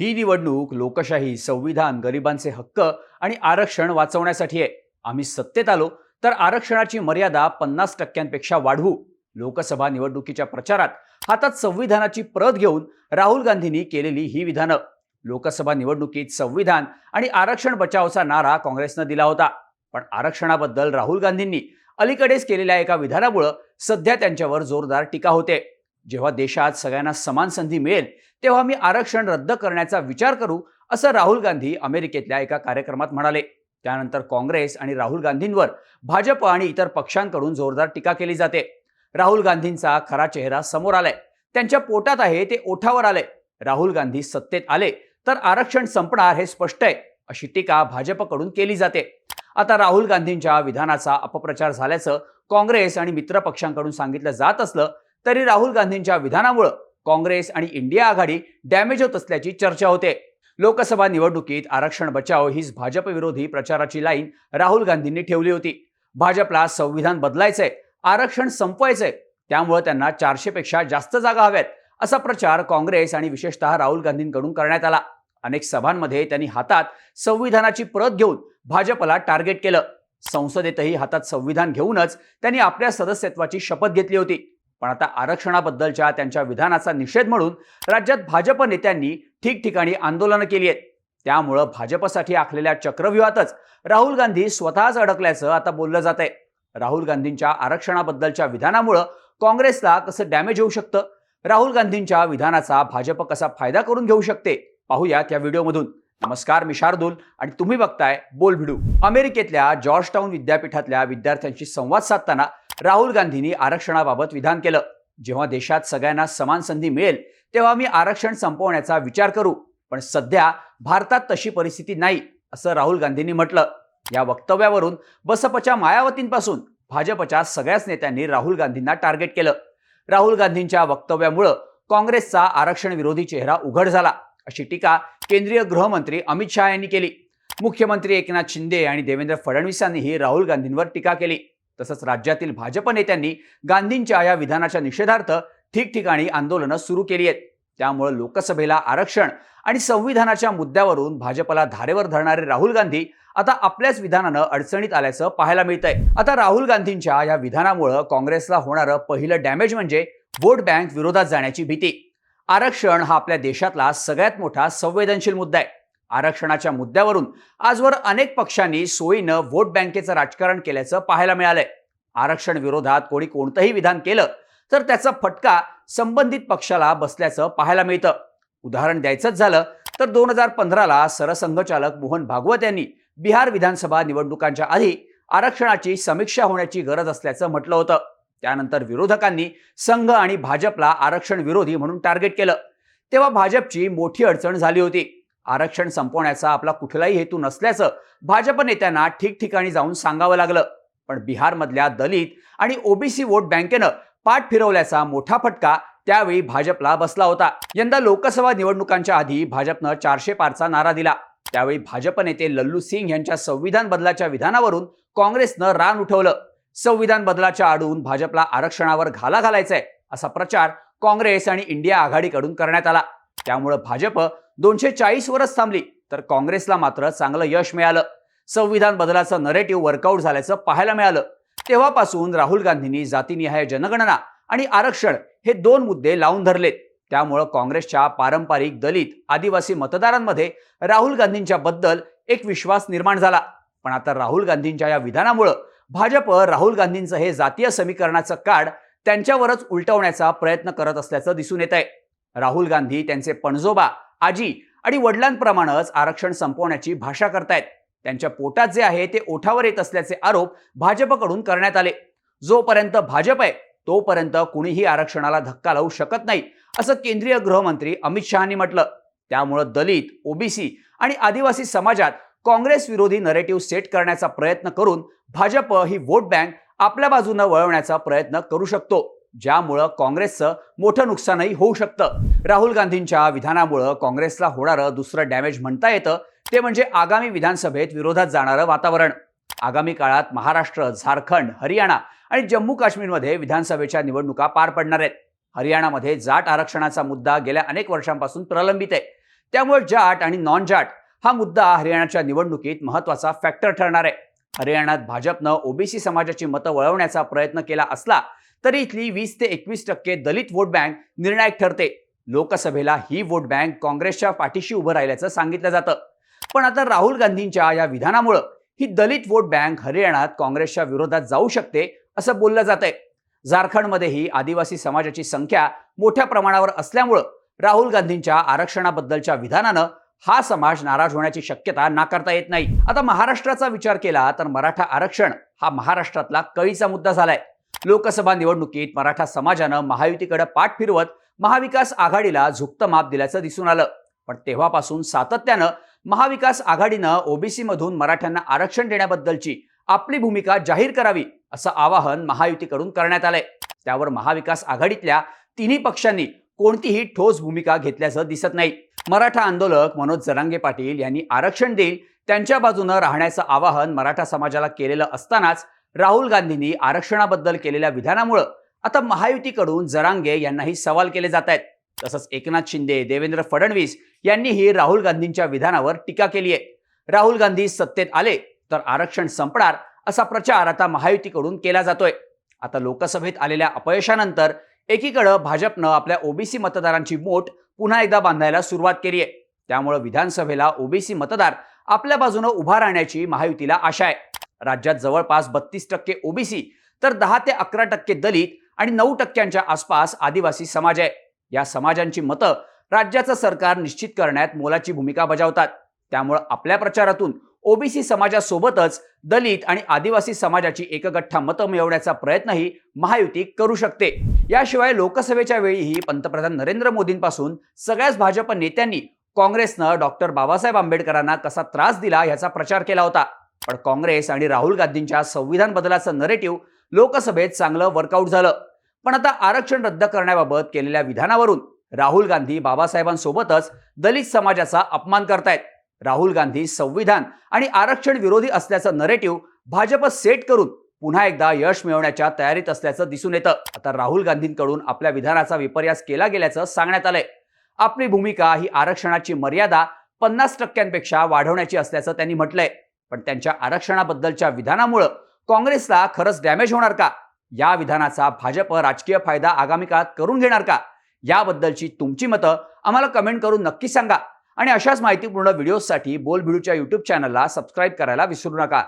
ही निवडणूक लोकशाही संविधान गरिबांचे हक्क आणि आरक्षण वाचवण्यासाठी आहे. आम्ही सत्तेत आलो तर आरक्षणाची मर्यादा पन्नास टक्क्यांपेक्षा वाढवू. लोकसभा निवडणुकीच्या प्रचारात हातात संविधानाची प्रत घेऊन राहुल गांधींनी केलेली ही विधानं. लोकसभा निवडणुकीत संविधान आणि आरक्षण बचावचा नारा काँग्रेसनं दिला होता. पण आरक्षणाबद्दल राहुल गांधींनी अलीकडेच केलेल्या एका विधानामुळं सध्या त्यांच्यावर जोरदार टीका होते. जेव्हा देशात सगळ्यांना समान संधी मिळेल तेव्हा मी आरक्षण रद्द करण्याचा विचार करू असं राहुल गांधी अमेरिकेतल्या एका कार्यक्रमात म्हणाले. त्यानंतर काँग्रेस आणि राहुल गांधींवर भाजप आणि इतर पक्षांकडून जोरदार टीका केली जाते. राहुल गांधींचा खरा चेहरा समोर आलाय. त्यांच्या पोटात आहे ते ओठावर आले राहुल गांधी सत्तेत आले तर आरक्षण संपणार हे स्पष्ट आहे अशी टीका भाजपकडून केली जाते. आता राहुल गांधींच्या विधानाचा अपप्रचार झाल्याचं काँग्रेस आणि मित्र पक्षांकडून सांगितलं जात असलं तरी राहुल गांधींच्या विधानामुळं काँग्रेस आणि इंडिया आघाडी डॅमेज होत असल्याची चर्चा होते. लोकसभा निवडणुकीत आरक्षण बचाव हीच भाजपविरोधी प्रचाराची लाईन राहुल गांधींनी ठेवली होती. भाजपला संविधान बदलायचंय आरक्षण संपवायचंय त्यामुळे त्यांना चारशेपेक्षा जास्त जागा हव्यात असा प्रचार काँग्रेस आणि विशेषतः राहुल गांधींकडून करण्यात आला. अनेक सभांमध्ये त्यांनी हातात संविधानाची प्रत घेऊन भाजपला टार्गेट केलं. संसदेतही हातात संविधान घेऊनच त्यांनी आपल्या सदस्यत्वाची शपथ घेतली होती. पण आता आरक्षणाबद्दलच्या त्यांच्या विधानाचा निषेध म्हणून राज्यात भाजप नेत्यांनी ठिकठिकाणी आंदोलनं केली आहेत. त्यामुळं भाजपसाठी आखलेल्या चक्रव्यूहातच राहुल गांधी स्वतःच अडकल्याचं आता बोललं जात आहे राहुल गांधींच्या आरक्षणाबद्दलच्या विधानामुळं काँग्रेसला कसं डॅमेज होऊ शकतं? राहुल गांधींच्या विधानाचा भाजप कसा फायदा करून घेऊ शकते? पाहूयात या व्हिडिओमधून. नमस्कार मी शार्दूल आणि तुम्ही बघताय बोल भिडू. अमेरिकेतल्या जॉर्जटाऊन विद्यापीठातल्या विद्यार्थ्यांशी संवाद साधताना राहुल गांधींनी आरक्षणाबाबत विधान केलं. जेव्हा देशात सगळ्यांना समान संधी मिळेल तेव्हा मी आरक्षण संपवण्याचा विचार करू. पण सध्या भारतात तशी परिस्थिती नाही असं राहुल गांधींनी म्हटलं. या वक्तव्यावरून बसपच्या मायावतींपासून भाजपच्या सगळ्याच नेत्यांनी राहुल गांधींना टार्गेट केलं. राहुल गांधींच्या वक्तव्यामुळं काँग्रेसचा आरक्षण विरोधी चेहरा उघड झाला. अशी टीका केंद्रीय गृहमंत्री अमित शहा यांनी केली. मुख्यमंत्री एकनाथ शिंदे आणि देवेंद्र फडणवीसांनीही राहुल गांधींवर टीका केली. तसंच राज्यातील भाजप नेत्यांनी गांधींच्या या विधानाच्या निषेधार्थ ठिकठिकाणी आंदोलनं सुरू केली आहेत. त्यामुळे लोकसभेला आरक्षण आणि संविधानाच्या मुद्द्यावरून भाजपला धारेवर धरणारे राहुल गांधी आता आपल्याच विधानानं अडचणीत आल्याचं पाहायला मिळतंय. आता राहुल गांधींच्या या विधानामुळं काँग्रेसला होणारं पहिलं डॅमेज म्हणजे वोट बँक विरोधात जाण्याची भीती. आरक्षण हा आपल्या देशातला सगळ्यात मोठा संवेदनशील मुद्दा आहे. आरक्षणाच्या मुद्द्यावरून आजवर अनेक पक्षांनी सोयीनं वोट बँकेचं राजकारण केल्याचं पाहायला मिळालंय. आरक्षण विरोधात कोणी कोणतंही विधान केलं तर त्याचा फटका संबंधित पक्षाला बसल्याचं पाहायला मिळतं. उदाहरण द्यायचंच झालं तर दोन हजार पंधराला सरसंघचालक मोहन भागवत यांनी बिहार विधानसभा निवडणुकांच्या आधी आरक्षणाची समीक्षा होण्याची गरज असल्याचं म्हटलं होतं. त्यानंतर विरोधकांनी संघ आणि भाजपला आरक्षण विरोधी म्हणून टार्गेट केलं. तेव्हा भाजपची मोठी अडचण झाली होती. आरक्षण संपवण्याचा आपला कुठलाही हेतू नसल्याचं भाजप नेत्यांना ठिकठिकाणी जाऊन सांगावं लागलं. पण बिहारमधल्या दलित आणि ओबीसी वोट बँकेनं पाठ फिरवल्याचा मोठा फटका त्यावेळी भाजपला बसला होता. यंदा लोकसभा निवडणुकांच्या आधी भाजपनं चारशे पारचा नारा दिला. त्यावेळी भाजप नेते लल्लू सिंग यांच्या संविधान बदलाच्या विधानावरून काँग्रेसनं रान उठवलं. संविधान बदलाच्या आडून भाजपला आरक्षणावर घाला घालायचाय असा प्रचार काँग्रेस आणि इंडिया आघाडीकडून करण्यात आला. त्यामुळे भाजप दोनशे चाळीसवरच थांबली तर काँग्रेसला मात्र चांगलं यश मिळालं. संविधान बदलाचं नरेटिव्ह वर्कआउट झाल्याचं पाहायला मिळालं. तेव्हापासून राहुल गांधींनी जातीनिहाय जनगणना आणि आरक्षण हे दोन मुद्दे लावून धरलेत त्यामुळं काँग्रेसच्या पारंपरिक दलित आदिवासी मतदारांमध्ये राहुल गांधींच्या बद्दल एक विश्वास निर्माण झाला. पण आता राहुल गांधींच्या या विधानामुळं भाजप राहुल गांधींचं हे जातीय समीकरणाचं कार्ड त्यांच्यावरच उलटवण्याचा प्रयत्न करत असल्याचं दिसून येत आहे राहुल गांधी त्यांचे पणजोबा आजी आणि वडिलांप्रमाणेच आरक्षण संपवण्याची भाषा करतायत. त्यांच्या पोटात जे आहे ते ओठावर येत असल्याचे आरोप भाजपकडून करण्यात आले. जोपर्यंत भाजप आहे तोपर्यंत कुणीही आरक्षणाला धक्का लावू शकत नाही असं केंद्रीय गृहमंत्री अमित शहानी म्हटलं. त्यामुळं दलित ओबीसी आणि आदिवासी समाजात काँग्रेस विरोधी नरेटिव्ह सेट करण्याचा प्रयत्न करून भाजप ही वोट बँक आपल्या बाजूनं वळवण्याचा प्रयत्न करू शकतो. ज्यामुळं काँग्रेसचं मोठं नुकसानही होऊ शकतं. राहुल गांधींच्या विधानामुळं काँग्रेसला होणारं दुसरं डॅमेज म्हणता येतं ते म्हणजे आगामी विधानसभेत विरोधात जाणारं वातावरण. आगामी काळात महाराष्ट्र झारखंड हरियाणा आणि जम्मू काश्मीरमध्ये विधानसभेच्या निवडणुका पार पडणार आहेत. हरियाणामध्ये जाट आरक्षणाचा मुद्दा गेल्या अनेक वर्षांपासून प्रलंबित आहे. त्यामुळे जाट आणि नॉन जाट हा मुद्दा हरियाणाच्या निवडणुकीत महत्त्वाचा फॅक्टर ठरणार आहे. हरियाणात भाजपनं ओबीसी समाजाची मतं वळवण्याचा प्रयत्न केला असला तरी इथली वीस ते एकवीस टक्के दलित वोट बँक निर्णायक ठरते. लोकसभेला ही वोट बँक काँग्रेसच्या पाठीशी उभं राहिल्याचं सांगितलं जातं. पण आता राहुल गांधींच्या या विधानामुळं ही दलित वोट बँक हरियाणात काँग्रेसच्या विरोधात जाऊ शकते असं बोललं जात आहे झारखंडमध्येही आदिवासी समाजाची संख्या मोठ्या प्रमाणावर असल्यामुळं राहुल गांधींच्या आरक्षणाबद्दलच्या विधानानं हा समाज नाराज होण्याची शक्यता नाकारता येत नाही. आता महाराष्ट्राचा विचार केला तर मराठा आरक्षण हा महाराष्ट्रातला कळीचा मुद्दा झालाय. लोकसभा निवडणुकीत मराठा समाजानं महायुतीकडे पाठ फिरवत महाविकास आघाडीला झुकतं माप दिल्याचं दिसून आलं. पण तेव्हापासून सातत्यानं महाविकास आघाडीनं ओबीसी मधून मराठ्यांना आरक्षण देण्याबद्दलची आपली भूमिका जाहीर करावी असं आवाहन महायुतीकडून करण्यात आलंय. त्यावर महाविकास आघाडीतल्या तिन्ही पक्षांनी कोणतीही ठोस भूमिका घेतल्याचं दिसत नाही. मराठा आंदोलक मनोज जरांगे पाटील यांनी आरक्षण देईल त्यांच्या बाजूनं राहण्याचं आवाहन मराठा समाजाला केलेलं असतानाच राहुल गांधींनी आरक्षणाबद्दल केलेल्या विधानामुळं आता महायुतीकडून जरांगे यांनाही सवाल केले जात आहेत. तसंच एकनाथ शिंदे देवेंद्र फडणवीस यांनीही राहुल गांधींच्या विधानावर टीका केली आहे. राहुल गांधी सत्तेत आले तर आरक्षण संपणार असा प्रचार आता महायुतीकडून केला जातोय. आता लोकसभेत आलेल्या अपयशानंतर एकीकडं भाजपनं आपल्या ओबीसी मतदारांची मोठ पुन्हा एकदा बांधायला सुरुवात केली आहे. त्यामुळे विधानसभेला ओबीसी मतदार आपल्या बाजूनं उभा राहण्याची महायुतीला आशा आहे. राज्यात जवळपास बत्तीस टक्के ओबीसी तर दहा ते अकरा टक्के दलित आणि नऊ टक्क्यांच्या आसपास आदिवासी समाज आहे. या समाजांची मतं राज्याचं सरकार निश्चित करण्यात मोलाची भूमिका बजावतात. त्यामुळं आपल्या प्रचारातून ओबीसी समाजासोबतच दलित आणि आदिवासी समाजाची एकगठ्ठा मतं मिळवण्याचा प्रयत्नही महायुती करू शकते. याशिवाय लोकसभेच्या वेळीही पंतप्रधान नरेंद्र मोदींपासून सगळ्याच भाजप नेत्यांनी काँग्रेसनं डॉक्टर बाबासाहेब आंबेडकरांना कसा त्रास दिला याचा प्रचार केला होता. पण काँग्रेस आणि राहुल गांधींच्या संविधान बदलाचं नरेटिव्ह लोकसभेत चांगलं वर्कआउट झालं. पण आता आरक्षण रद्द करण्याबाबत केलेल्या विधानावरून राहुल गांधी बाबासाहेबांसोबतच दलित समाजाचा अपमान करतायत. राहुल गांधी संविधान आणि आरक्षण विरोधी असल्याचं नरेटिव्ह भाजप सेट करून पुन्हा एकदा यश मिळवण्याच्या तयारीत असल्याचं दिसून येतं. आता राहुल गांधींकडून आपल्या विधानाचा विपर्यास केला गेल्याचं सांगण्यात आलंय. आपली भूमिका ही आरक्षणाची मर्यादा पन्नास टक्क्यांपेक्षा वाढवण्याची असल्याचं त्यांनी म्हटलंय. पण त्यांच्या आरक्षणाबद्दलच्या विधानामुळं काँग्रेसला खरंच डॅमेज होणार का? या विधानाचा भाजप राजकीय फायदा आगामी काळात करून घेणार का? याबद्दलची तुमची मतं आम्हाला कमेंट करून नक्की सांगा. आणि अशाच माहितीपूर्ण व्हिडिओसाठी बोल भिडूच्या युट्यूब चॅनलला सबस्क्राईब करायला विसरू नका.